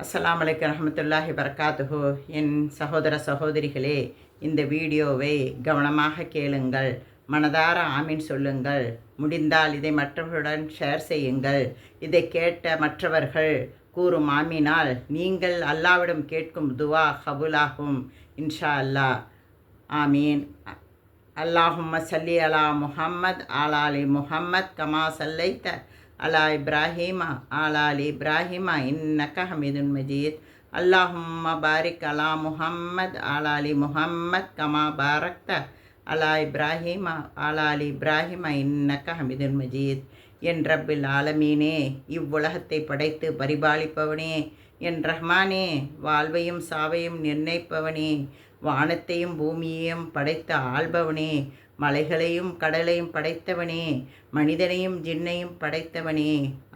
அஸ்லாம் அலைக்கும் ரஹமத்துல்லாஹி வரகாத்துஹு என் சகோதர சகோதரிகளே இந்த வீடியோவை கவனமாக கேளுங்கள். மனதார ஆமீன் சொல்லுங்கள். முடிந்தால் இதை மற்றவர்களுடன் ஷேர் செய்யுங்கள். இதை கேட்ட மற்றவர்கள் கூறும் ஆமீனால் நீங்கள் அல்லாவிடம் கேட்கும் துவா கபூலாகும். இன்ஷா அல்லாஹ். ஆமீன். அல்லாஹும் சல்லி அலா முஹம்மத் ஆலாலி முஹம்மத் கமா சல்லைத்த அலா இப்ராஹிமா ஆலாலி இப்ராஹிமா இன்னக்க ஹமீதுன் மஜீத். அல்லாஹும் பாரிக் அலா முஹம்மத் ஆலாலி முஹம்மத் கமா பாரக்த. அலா இப்ராஹிமா ஆலாலி இப்ராஹிமா இன்னக்க ஹமிதுன் மஜீத். என் ரப்பில் ஆலமீனே இவ்வுலகத்தை படைத்து பரிபாலிப்பவனே. என் ரஹ்மானே வாழ்வையும் சாவையும் நிர்ணயிப்பவனே. வானத்தையும் பூமியையும் படைத்த ஆள்பவனே. மலைகளையும் கடலையும் படைத்தவனே மனிதனையும் ஜின்னையும் படைத்தவனே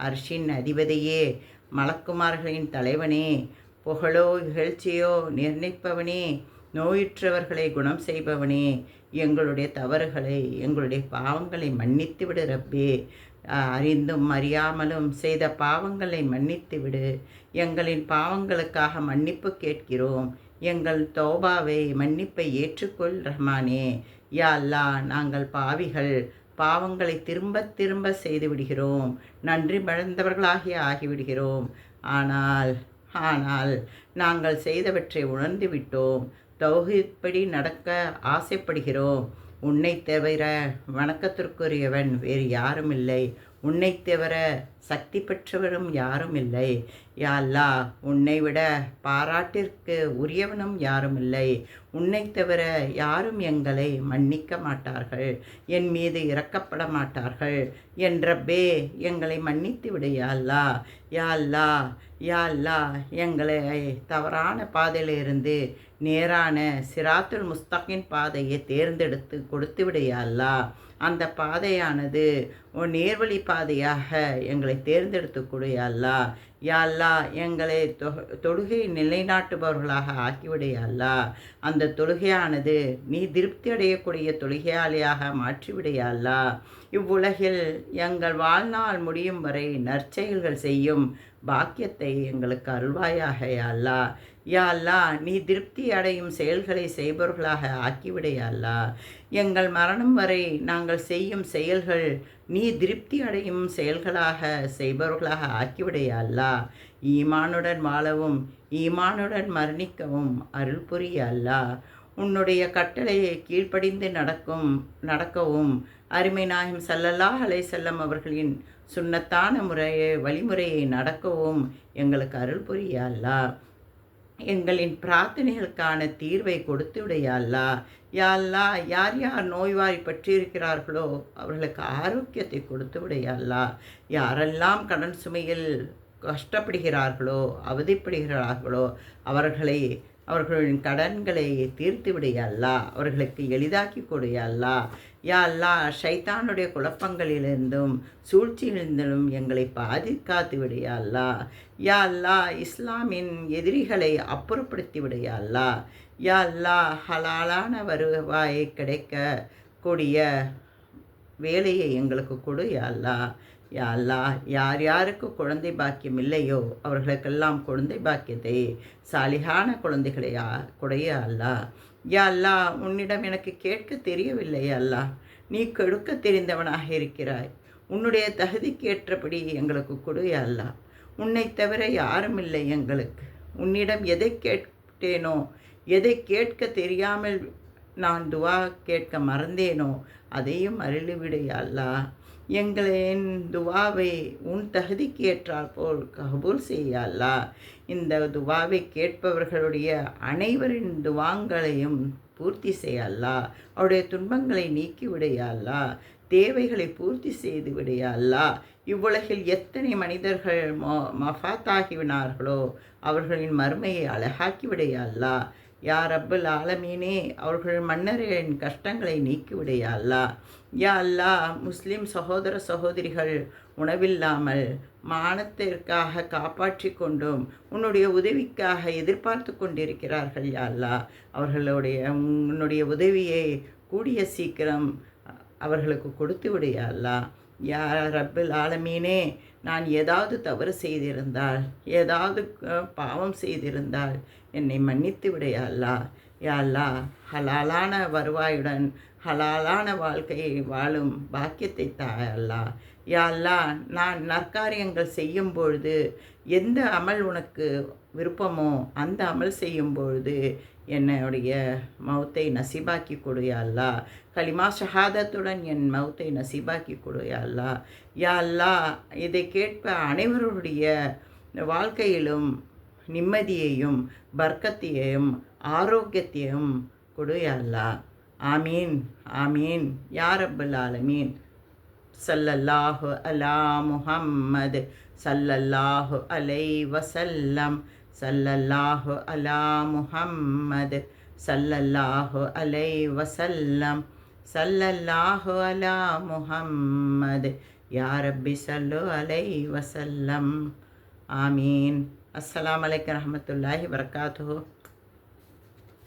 அர்ஷின் அதிபதியே மலக்குமார்களின் தலைவனே புகழோ இகழ்ச்சியோ நிர்ணயிப்பவனே நோயுற்றவர்களை குணம் செய்பவனே எங்களுடைய தவறுகளை எங்களுடைய பாவங்களை மன்னித்து விடு ரப்பே. அறிந்தும் அறியாமலும் செய்த பாவங்களை மன்னித்து விடு. எங்களின் பாவங்களுக்காக மன்னிப்பு கேட்கிறோம். எங்கள் தோபாவை மன்னிப்பை ஏற்றுக்கொள் ரஹ்மானே. யா அல்லா நாங்கள் பாவிகள். பாவங்களை திரும்ப திரும்ப செய்து விடுகிறோம். நன்றி மழந்தவர்களாகி ஆகிவிடுகிறோம். ஆனால் ஆனால் நாங்கள் செய்தவற்றை உணர்ந்து விட்டோம். தௌஹிப்படி நடக்க ஆசைப்படுகிறோம். உன்னை தவிர வணக்கத்திற்குரியவன் வேறு யாரும் இல்லை உன்னை தவிர சக்தி பெற்றவரும் யாரும் இல்லை யா உன்னை விட பாராட்டிற்கு உரியவனும் யாரும் இல்லை உன்னை தவிர யாரும் எங்களை மன்னிக்க மாட்டார்கள். என் மீது இறக்கப்பட மாட்டார்கள். என் ரப்பே எங்களை மன்னித்து விடு யா அல்லா. யா யா எங்களை தவறான பாதையிலிருந்து நேரான சிராத்துல் முஸ்தகின் பாதையை தேர்ந்தெடுத்து கொடுத்து விடு யா அந்த பாதையானது உன் நேர்வழி பாதையாக எங்களை தேர்ந்தெடுத்து கொடு அல்லா. யால்லா எங்களை தொழுகை நிலைநாட்டுபவர்களாக ஆக்கிவிடு அந்த தொழுகையானது நீ திருப்தி அடையக்கூடிய தொழுகையாளியாக மாற்றிவிடு இவ்வுலகில் எங்கள் வாழ்நாள் முடியும் வரை நற்செயல்கள் செய்யும் பாக்கியத்தை எங்களுக்கு அருள்வாயாக யாழ்லா. யாழ்லா யா நீ திருப்தி அடையும் செயல்களை செய்பவர்களாக ஆக்கிவிடு எங்கள் மரணம் வரை நாங்கள் செய்யும் செயல்கள் நீ திருப்தி அடையும் செயல்களாக செய்பவர்களாக ஆக்கிவிடு அல்லா ஈமானுடன் வாழவும் ஈமானுடன் மரணிக்கவும் அருள் புரிய அல்லா உன்னுடைய கட்டளையை கீழ்ப்படிந்து நடக்கும் நடக்கவும் அருமை நாயம் சல்லல்லா அலை செல்லம் அவர்களின் சுண்ணத்தான முறையை வழிமுறையை நடக்கவும் எங்களுக்கு அருள் புரிய அல்லா எங்களின் பிரார்த்தனைகளுக்கான தீர்வை கொடுத்து விடையல்லா யாழ்லா யார் யார் நோய்வாய் பற்றியிருக்கிறார்களோ அவர்களுக்கு ஆரோக்கியத்தை கொடுத்து விடையல்லா யாரெல்லாம் கடன் சுமையில் கஷ்டப்படுகிறார்களோ அவதிப்படுகிறார்களோ அவர்களை அவர்களின் கடன்களை தீர்த்து விடையல்லா அவர்களுக்கு எளிதாக்கி கொடுயல்லா. யா அல்லா ஷைத்தானுடைய குழப்பங்களிலிருந்தும் சூழ்ச்சியிலிருந்தும் எங்களை பாதுகாத்து விடையா அல்லா. யா அல்லா இஸ்லாமின் எதிரிகளை அப்புறப்படுத்தி விடையா அல்லா. யா அல்லா ஹலாலான வருவாயை கிடைக்க கூடிய வேலையை எங்களுக்கு கொடு யா அல்லா. யா அல்லா யார் யாருக்கு குழந்தை பாக்கியம் இல்லையோ அவர்களுக்கெல்லாம் குழந்தை பாக்கியத்தை சாலிகான குழந்தைகளையா கொடைய அல்லா. யா அல்லா உன்னிடம் எனக்கு கேட்க தெரியவில்லை அல்லா. நீ கெடுக்க தெரிந்தவனாக இருக்கிறாய். உன்னுடைய தகுதிக்கு ஏற்றபடி எங்களுக்கு கொடு அல்லா. உன்னை தவிர யாரும் இல்லை எங்களுக்கு. உன்னிடம் எதை கேட்டேனோ எதை கேட்க தெரியாமல் நான் துவா கேட்க மறந்தேனோ அதையும் அருளிவிடு அல்லா. எங்களின் துவாவை உன் தகுதிக்கு ஏற்றால் போல் கபூல் செய்யல்லா. இந்த துவாவை கேட்பவர்களுடைய அனைவரின் துவாங்களையும் பூர்த்தி செய்யல்லா. அவருடைய துன்பங்களை நீக்கி விடையல்லா. தேவைகளை பூர்த்தி செய்து விடையல்லா. இவ்வுலகில் எத்தனை மனிதர்கள் மொ மஃபாத்தாகிவினார்களோ அவர்களின் மறுமையை அழகாக்கி விடையல்லா. யா ரப்பல் ஆலமீனே அவர்கள் மன்னரின் கஷ்டங்களை நீக்கிவிடையா அல்லா. யா அல்லா முஸ்லிம் சகோதர சகோதரிகள் உணவில்லாமல் மானத்திற்காக காப்பாற்றி கொண்டும் உன்னுடைய உதவிக்காக எதிர்பார்த்து கொண்டிருக்கிறார்கள் யா அல்லா. அவர்களுடைய உன்னுடைய உதவியை கூடிய சீக்கிரம் அவர்களுக்கு கொடுத்து விடையா அல்லா. யா ரப்பில் ஆலமீனே நான் ஏதாவது தவறு செய்திருந்தால் ஏதாவது பாவம் செய்திருந்தால் என்னை மன்னித்து விடு யா அல்லாஹ் யா அல்லாஹ் ஹலாலான வருவாயுடன் ஹலாலான வாழ்க்கையை வாழும் பாக்கியத்தை தா யாழ்லா நான் நற்காரியங்கள் செய்யும் பொழுது எந்த அமல் உனக்கு விருப்பமோ அந்த அமல் செய்யும் பொழுது என்னுடைய மௌத்தை நசிபாக்கி கொடு யா கலிமா ஷஹாதத்துடன் என் மௌத்தை நசிபாக்கி கொடு யா இதை கேட்ப அனைவருடைய வாழ்க்கையிலும் நிம்மதியையும் பர்க்கத்தையும் ஆரோக்கியத்தையும் கொடு யா ஆமீன் ஆமீன். யா ஆலமீன்? சல்லல்லாஹு அலா முஹம்மது சல்லல்லாஹு அலை வசல்லம் சல்லல்லாஹு அலா முஹம்மது சல்லல்லாஹு அலை வசல்லம் சல்லல்லாஹு அலா முஹம்மது. யா சல்லு அலை வசல்லம் ஆமீன். அஸ்லாம் வலைக்கம் ரஹமத்துல்லாஹி வரகாத்து